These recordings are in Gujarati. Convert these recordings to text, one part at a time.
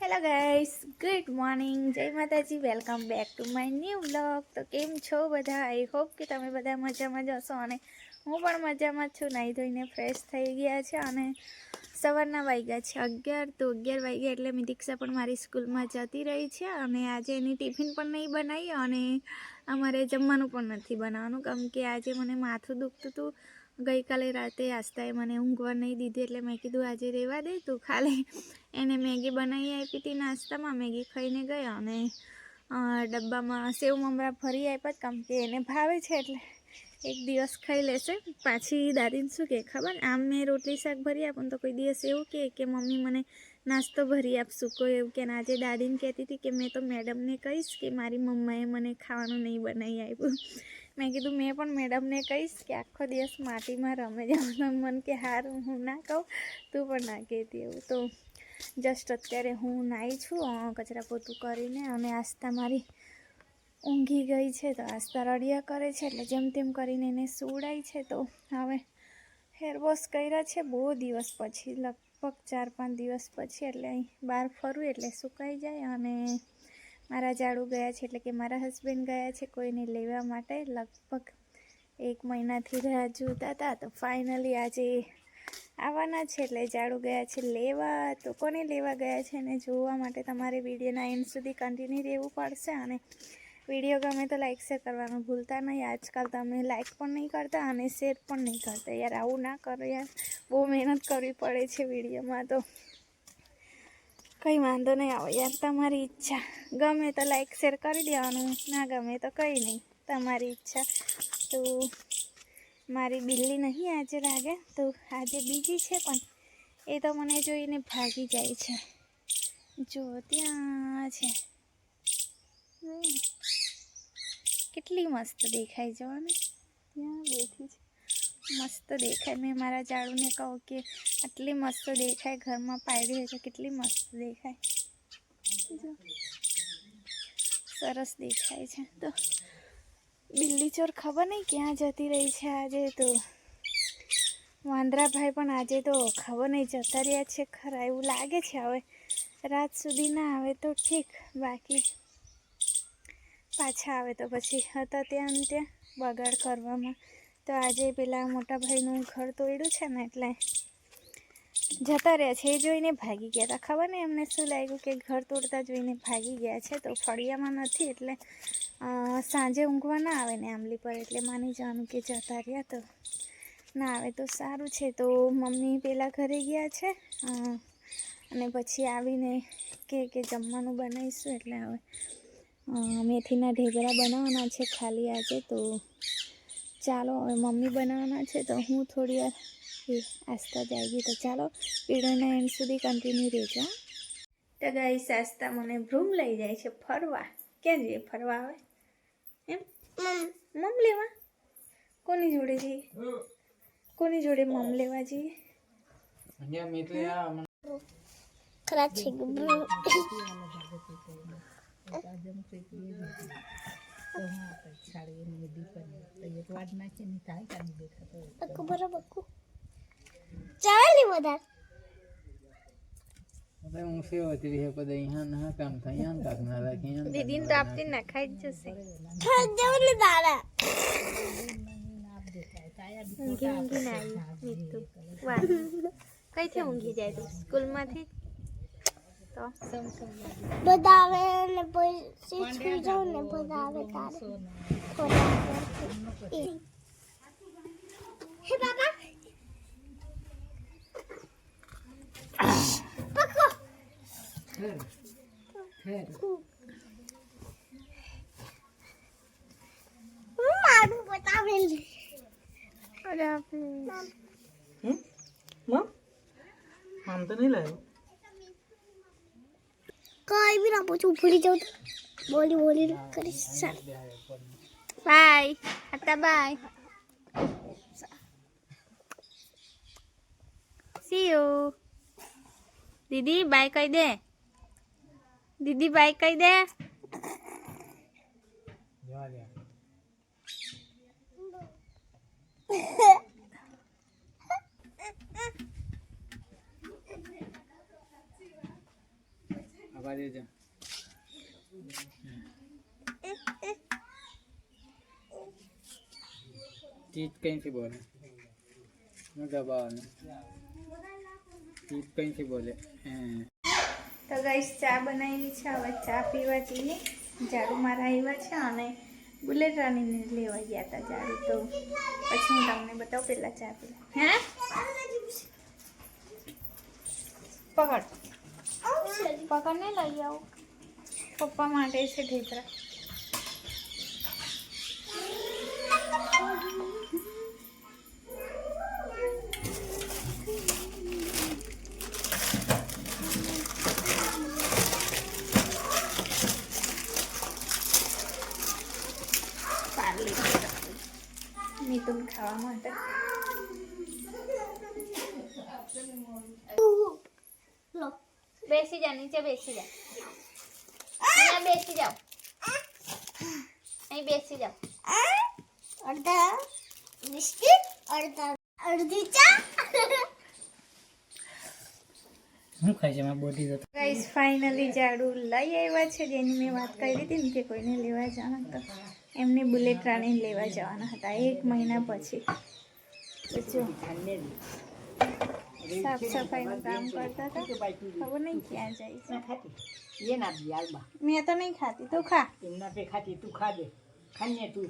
હેલો ગાઈસ ગુડ મોર્નિંગ જય માતાજી. Welcome back to my new blog તો કેમ છો બધા? આઈ હોપ કે તમે બધા મજામાં જ હશો અને હું પણ મજામાં છું. નાહી ધોઈને ફ્રેશ થઈ ગયા છે અને સવારના વાગ્યા છે અગિયાર. તો અગિયાર વાગ્યા એટલે દીક્ષા પણ મારી સ્કૂલમાં જતી રહી છે અને આજે એની ટિફિન પણ નહીં બનાવી અને અમારે જમવાનું પણ નથી બનાવવાનું. કેમ કે આજે મને માથું દુખતું હતું. ગઈકાલે રાતે આસ્તાએ મને ઊંઘવા નહીં દીધી એટલે મેં કીધું, આજે રહેવા દે તું ખાલી. એને મેગી બનાવી આપી હતી નાસ્તામાં. મેગી ખાઈને ગયા અને ડબ્બામાં સેવ મમરા ભરી આપ્યા કેમ કે એને ભાવે છે એટલે એક દિવસ ખાઈ લેશે. પાછી દાદીને શું કહે ખબર? આમ મેં રોટલી શાક ભરી આપું તો કોઈ દિવસ એવું કહે કે મમ્મી મને નાસ્તો ભરી આપશું. કોઈ એવું કે આજે દાદીને કહેતી હતી કે, મેં તો મેડમને કહીશ કે મારી મમ્માએ મને ખાવાનું નહીં બનાવી આપ્યું. મેં કીધું, મેં પણ મેડમને કહીશ કે આખો દિવસ માટીમાં રમે જવાનું મન કે, હારું, હું ના કહું, તું પણ ના કહેતી એવું. તો જસ્ટ અત્યારે હું નાહી છું કચરા પોતું કરીને અને આસ્તા મારી ઊંઘી ગઈ છે, તો આસ્તા રડિયા કરે છે, એટલે જેમ તેમ કરીને એને સુવડાય છે. તો હવે હેરવોશ કર્યા છે, બહુ દિવસ પછી, લગભગ ચાર પાંચ દિવસ પછી, એટલે અહીં બહાર ફરું, એટલે સુકાઈ જાય અને મારા જાડુ ગયા છે એટલે કે મારા હસબન્ડ ગયા છે કોઈને લેવા માટે. લગભગ એક મહિનાથી રાહ જોતા હતા તો ફાઇનલી આજે આવવાના છે એટલે જાડુ ગયા છે લેવા. તો કોને લેવા ગયા છે ને જોવા માટે તમારે વિડીયોના એન્ડ સુધી કન્ટિન્યુ રહેવું પડશે અને વીડિયો ગમે તો લાઈક શેર કરવાનું ભૂલતા નહીં. આજકાલ તમે લાઈક પણ નહીં કરતા અને શેર પણ નહીં કરતા. યાર, આવું ના કરો યાર. બહુ મહેનત કરવી પડે છે વિડીયોમાં તો. કંઈ વાંધો નહીં આવે યાર, તમારી ઈચ્છા. ગમે તો લાઈક શેર કરી દેવાનું, ના ગમે તો કંઈ નહીં, તમારી ઈચ્છા. તો મારી બિલ્લી નહીં આજે લાગે તો આજે બીજી છે પણ, એ તો મને જોઈને ભાગી જાય છે. જો, ત્યાં છે. કેટલી મસ્ત દેખાય જો ત્યાં બેઠી છે. મસ્ત દેખાય. મેં મારા ઝાડુને કહું કે આટલી મસ્ત દેખાય, ઘરમાં પાડી હોય તો કેટલી મસ્ત દેખાય. સરસ દેખાય છે. તો બિલ્લી ચોર ખબર નહીં ક્યાં જતી રહી છે આજે તો? વાંદરાભાઈ પણ આજે તો ખબર નહીં જતા રહ્યા છે. ખરા એવું લાગે છે હવે. રાત સુધી ના આવે તો ઠીક. બાકી પાછા આવે તો પછી હતા ત્યાં ત્યાં બગાડ કરવામાં. તો આજે પેલા મોટા ભાઈનું ઘર તોડ્યું છે ને એટલે જતા રહ્યા છે. એ જોઈને ભાગી ગયા હતા. ખબર ને એમને શું લાગ્યું કે ઘર તોડતા જોઈને ભાગી ગયા છે. તો ફળિયામાં નથી એટલે સાંજે ઊંઘવા ના આવે ને આંબલી પર એટલે માની જવાનું કે જતા રહ્યા તો ના આવે. તો સારું છે. તો મમ્મી પેલા ઘરે ગયા છે અને પછી આવીને કે કે જમવાનું બનાવીશું એટલે હવે મેથીના ઢેબરા બનાવવાના છે ખાલી આજે. તો ચાલો હવે મમ્મી બનાવવાના છે તો હું થોડી વાર આસ્તા આસ્તા જાગી તો ચાલો વિડીયોના એન્ડ સુધી કન્ટિન્યુ રહેજો? તો ગાઈ આસ્તા મને ભ્રૂમ લઈ જાય છે ફરવા. ક્યાં જઈએ ફરવા આવે? એમ મમ લેવા? કોની જોડે જઈએ? કોની જોડે મમ લેવા જઈએ? અહીંયા મેટલે આ મને ખરા છે ગબ્રુ બકુ બરાબર બકુ ચાલી વધાર હવે હું સેવા હતી હે પદ અહીંયા ના કામ થાય અહીંયા કાક ના રાખે અહીંયા દીદીને તો આપતી નખાઈ જ જશે જવું ને દાડા ઊંઘી ઊંઘી ના આવી મીતુ વાહ કઈથી ઊંઘી જાય તું સ્કૂલમાંથી તો? બધા આવે ને પછી જાઉં ને બધા આવે તારે. હે બાબા. પકડો. હું મારું બતાવેલ? અરે આપણે આમ તો નહીં લાવ્યો. કઈ બી ના પૂછું ભૂલી જાઉં બોલી બોલી કરીશ. ચાલ. બાય હતા બાય સી યુ દીદી બાય કહી દે. દીદી બાય કહી દે. જવા દે આવા દેજો ચીજ કઈથી બોલે હું દબાવવાનું ચીજ કઈથી બોલે હે તો ગાઈસ ચા બનાવી છે. હવે ચા પીવા જઈએ. ઝાડુ મારા આવ્યા છે અને બુલેટ રાણીને લેવા ગયા હતા ઝાડુ તો. પછી હું તમને બતાવું પહેલાં ચા પીવા. હે? પકડ. પકડ ને લઈ આવું. પપ્પા માટે છે ઢેકરા બેસી જા નીચે બેસી જા. અહીંયા બેસી જાઓ. અહીં બેસી જાઓ. અડધા બિસ્કિટ અડધા અડધી ચા. હું ખાઈ છે મારી બોડી તો? ગાઈસ ફાઇનલી ઝાડુ લઈ આવ્યા છે જેની મેં વાત કરી હતી ને કે કોઈને લેવા જવાના તો એમને બુલેટ રાણી લેવા જવાના હતા એક મહિના પછી. તો જો. સાફ સફાઈનું કામ કરતા હતા ખબર નહીં ક્યાં જાય ખાતી એ ના દી હાલમાં મેં તો નહીં ખાતી તું ખા એમના પે ખાતી તું ખા દે ખાને તું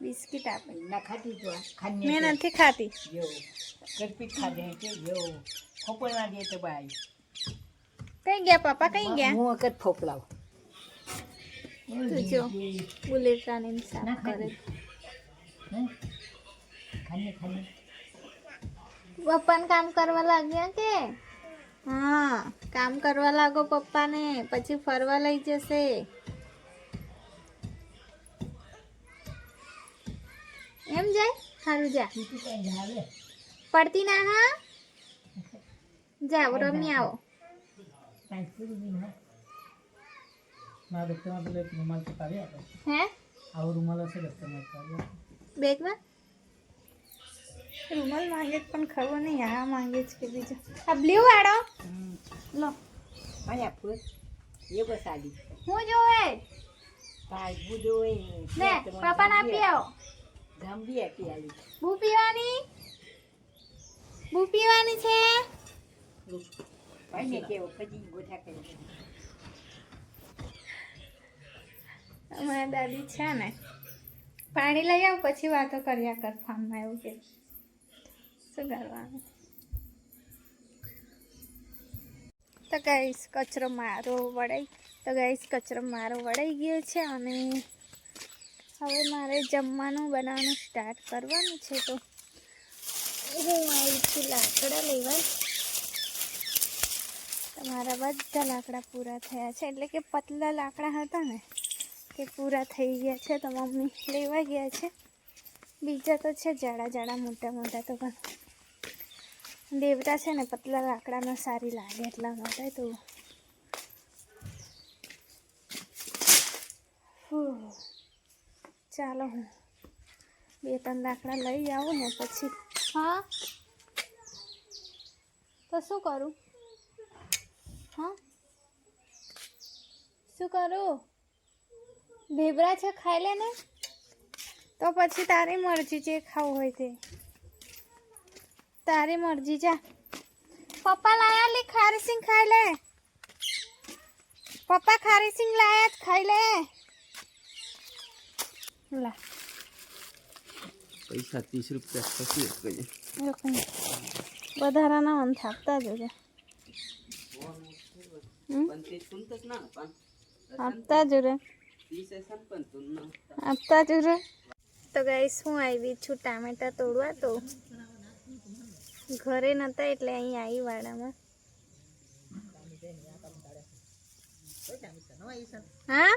બિસ્કિટ આપે ના ખાતી તું ખાને મેં નથી ખાતી જો કરપીટ ખાધે કે જો ખોપડ ના દે તો બાઈ કઈ ગયા પાપા કઈ ગયા હું વખત ફોપલાવ જો બુલેટ રાની સાફ કરે ખાને ખાને પપ્પાને કામ કરવા લાગ્યા કે? હા કામ કરવા લાગો પપ્પાને પછી ફરવા લઈ જશે. એમ જાય? સારું જા. પડતી ના હા? જાઓ રમી આવો. હે? આવો રૂમાલ બેગમાં? રૂમાલ માંગે છે પણ ખબર નહીં આ માંગે છે કે બીજો. આ બ્લ્યુ વાળો. લો અહીંયા ફૂલ એ બસ આલી. હું જોવે? ભાઈ હું જોવે. ને પપ્પાને આપી આવો. ગંભી આપી આલી. બુ પીવાની? બુ પીવાની છે? ભાઈને કેવો પછી ગોઠા કરી અમારા દાદી છે ને પાણી લઈ આવ પછી વાતો કર્યા કર ફાર્મમાં એવું કે. શું કરવાનું તો ગાઈસ કચરો મારો વળાઈ, તો ગાઈસ કચરો મારો વળાઈ ગયો છે અને હવે મારે જમવાનું બનાવવાનું સ્ટાર્ટ કરવાનું છે તો હું આવી લાકડા લેવા. તમારા બધા લાકડા પૂરા થયા છે, એટલે કે પતલા લાકડા હતા ને તે પૂરા થઈ ગયા છે, તો મમ્મી લેવા ગયા છે. બીજા તો છે, જાડા જાડા, મોટા મોટા તો પણ. દેવતા છે ને પતલા લાકડામાં સારી લાગે એટલા માટે તો. ચાલો હું બે ત્રણ લાકડા લઈ આવું ને પછી. હા? તો શું કરું? હા? શું કરું? ભેબરા છે ખાઈ લે ને. તો પછી તારી મરજી જે ખાવું હોય તે. તારી મરજી જા. પપ્પા લાયા લી ખારી સિંગ ખાઈ લે. પપ્પા ખારી સિંગ લાયા ખાઈ લે. લા. પૈસા ત્રીસ રૂપિયા પછી કહીએ લોકો વધારાના મન થાપતા જોજે આપતા જ રે આપતા. જ રે તો ગાઈસ હું આવી છું ટામેટા તોડવા તો ઘરે નતા એટલે અહીં આવી વાડામાં હા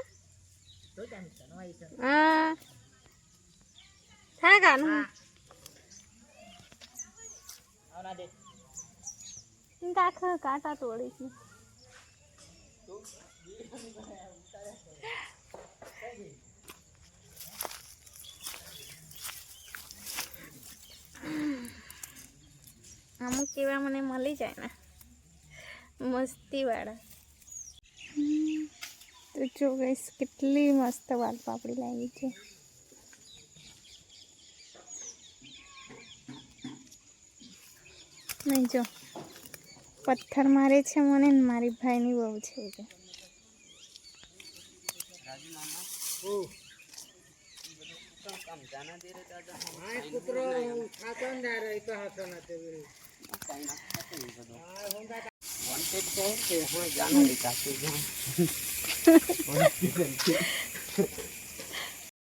હા થા ગાનું કાખ કાંટા તોડીશું અમુક એવા મને મળી જાય ને. મસ્તી વાળા તો જો ગઈશ કેટલી મસ્ત વાલ પાપડી લાવી છે. નહીં જો પથ્થર મારે છે મને ને મારી ભાઈની બહુ છે કે.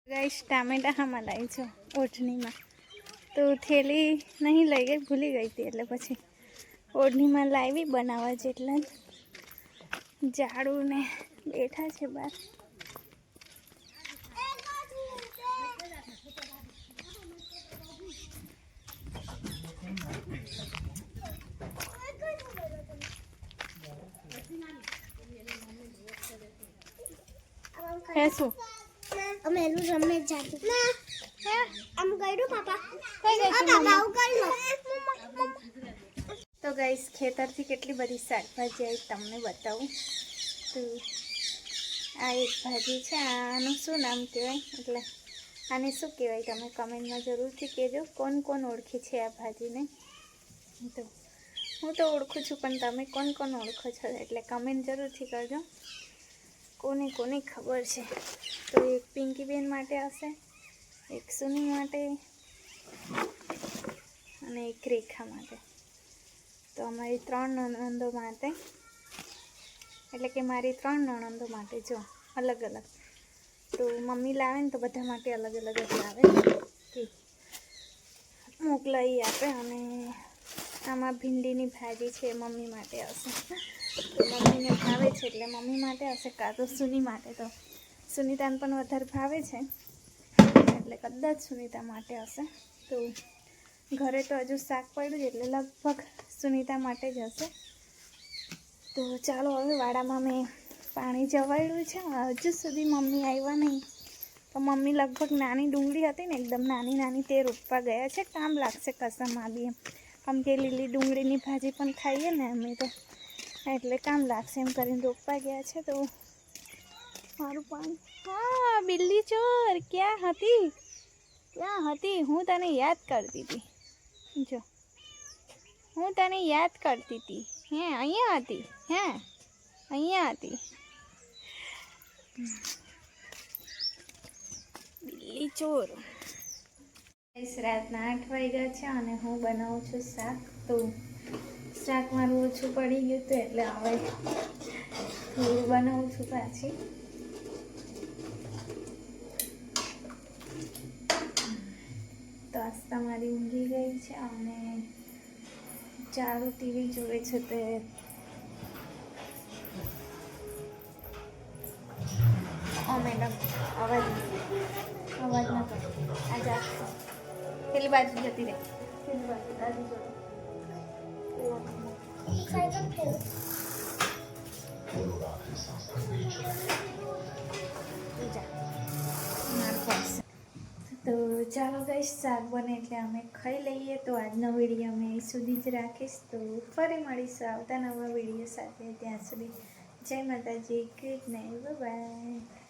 ગાઈશ ટામેટા હામાં લાવી છો ઓઢણીમાં. તો થેલી નહીં લઈ ગઈ ભૂલી ગઈ હતી એટલે પછી ઓઢણીમાં લાવી બનાવવા જેટલા જ ને બેઠા છે બહાર. હે શું અમે એનું રમે ના હે આમ કર્યું પાપા. કઈ ગઈ પાપા? આવું કરી લો. તો ગાઈસ ખેતરથી કેટલી બધી શાકભાજી આવી તમને બતાવું. તો આ એક ભાજી છે આનું શું નામ કહેવાય? એટલે આને શું કહેવાય? તમે કમેન્ટમાં જરૂરથી કહેજો. કોણ કોણ ઓળખે છે આ ભાજીને? તો હું તો ઓળખું છું, પણ તમે કોણ કોણ ઓળખો છો? એટલે કમેન્ટ જરૂરથી કરજો. કોને કોને ખબર છે? તો એક પિંકીબેન માટે હશે, એક સુની માટે, અને એક રેખા માટે. તો અમારી ત્રણ નણંદો માટે, એટલે કે મારી ત્રણ નણંદો માટે, જો, અલગ અલગ. તો મમ્મી લાવે ને તો બધા માટે અલગ અલગ જ લાવે. કે મોકલાઈ આપે અને આમાં ભીંડીની ભાજી છે મમ્મી માટે હશે. મમ્મીને ભાવે છે એટલે મમ્મી માટે હશે કાં તો સુની માટે. તો સુનિતાને પણ વધારે ભાવે છે. એટલે કદાચ સુનિતા માટે હશે. તો ઘરે તો હજુ શાક પડ્યું છે એટલે લગભગ સુનિતા માટે જ હશે. તો ચાલો હવે વાડામાં મેં પાણી જવાડ્યું છે. હજુ સુધી મમ્મી આવ્યા નહીં. તો મમ્મી લગભગ નાની ડુંગળી હતી ને, એકદમ નાની નાની તે રોપવા ગયા છે. કામ લાગશે કસમ આવી એમ. કેમ કે લીલી ડુંગળીની ભાજી પણ ખાઈએ ને અમે તો, એટલે કામ લાગશે એમ કરીને રોપવા ગયા છે તો મારું પાણી હા, બિલ્લી ચોર, ક્યાં હતી? ક્યાં હતી? હું તને યાદ કરતી હતી જો, હું તને યાદ કરતી હતી હે, અહીંયા હતી? હે, અહીંયા હતી. બિલ્લી ચોર. રાતના આઠ વાગ્યા છે અને હું બનાવું છું શાક. તો શાક મારું ઓછું પડી ગયું હતું એટલે હવે થોડું બનાવું છું પાછી. તો આસ્તા મારી ઊંઘી ગઈ છે અને ચાલુ ટીવી જોવે છે તે. મેડમ, અવાજ અવાજ ના કરો. આ પેલી બાજુ જતી રહે. તો ચાલો ગઈશ શાક બને એટલે અમે ખાઈ લઈએ. તો આજનો વીડિયો અમે સુધી જ રાખીશ. તો ફરી મળીશું આવતા નવા વીડિયો સાથે. ત્યાં સુધી જય માતાજી ગુડ નાઇટ બાય